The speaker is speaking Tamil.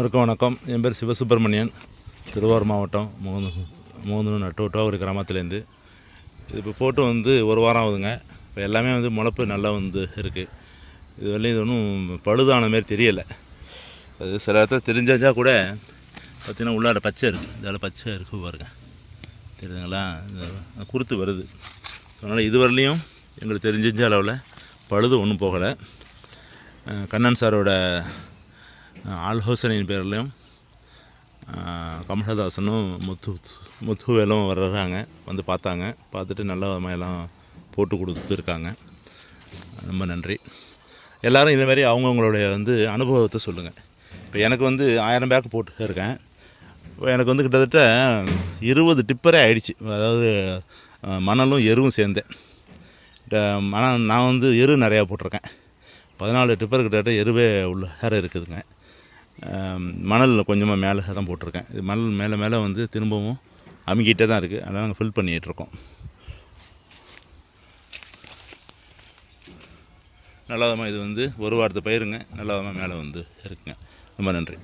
வணக்கம் வணக்கம். என் பேர் சிவசுப்பிரமணியன். திருவாரூர் மாவட்டம் முகந்து மூணு நட்டு கிராமத்துலேருந்து. இது இப்போ போட்டு வந்து ஒரு வாரம் ஆகுதுங்க. இப்போ எல்லாமே வந்து முளைப்பு நல்லா வந்து இருக்குது இது வரலையும் இது ஒன்றும் பழுதான மாரி தெரியலை. அது சில இடத்துல தெரிஞ்சாச்சா கூட பார்த்திங்கன்னா உள்ளார பச்சை இருக்குது இதால் பச்சை இருக்குது பாருங்க. தெரியுதுங்களா? குருத்து வருது. அதனால் இது வரலையும் எங்களுக்கு தெரிஞ்ச அளவில் பழுது ஒன்றும் போகலை. கண்ணன் சாரோட ஆல்ஹோசனின் பேர்லையும் அஹ் கமலஹாசனும் முத்து முத்துவேலும் வர்றாங்க வந்து பார்த்தாங்க. பார்த்துட்டு நல்ல எல்லாம் போட்டு கொடுத்துருக்காங்க. ரொம்ப நன்றி. எல்லோரும் இதுமாரி அவங்கவுங்களுடைய வந்து அனுபவத்தை சொல்லுங்கள் இப்போ எனக்கு வந்து ஆயிரம் பேக் போட்டு இருக்கேன். இப்போ எனக்கு வந்து கிட்டத்தட்ட இருபது டிப்பரே ஆயிடுச்சு. அதாவது மணலும் எருவும் சேர்ந்தேன். இந்த மணல் நான் வந்து எரு நிறையா போட்டிருக்கேன். பதினாலு டிப்பர் கிட்டத்தட்ட எருவே உள்ள இருக்குதுங்க. மணலில் கொஞ்சமாக மேலே தான் போட்டிருக்கேன். இது மணல் மேலே மேலே வந்து திரும்பவும் அமுக்கிட்டே தான் இருக்குது அதனால் நாங்கள் ஃபில் பண்ணிகிட்ருக்கோம் நல்லாதமாக இது வந்து ஒரு வாரத்து பயிருங்க. நல்லாதமாக மேலே வந்து இருக்குங்க. ரொம்ப நன்றி.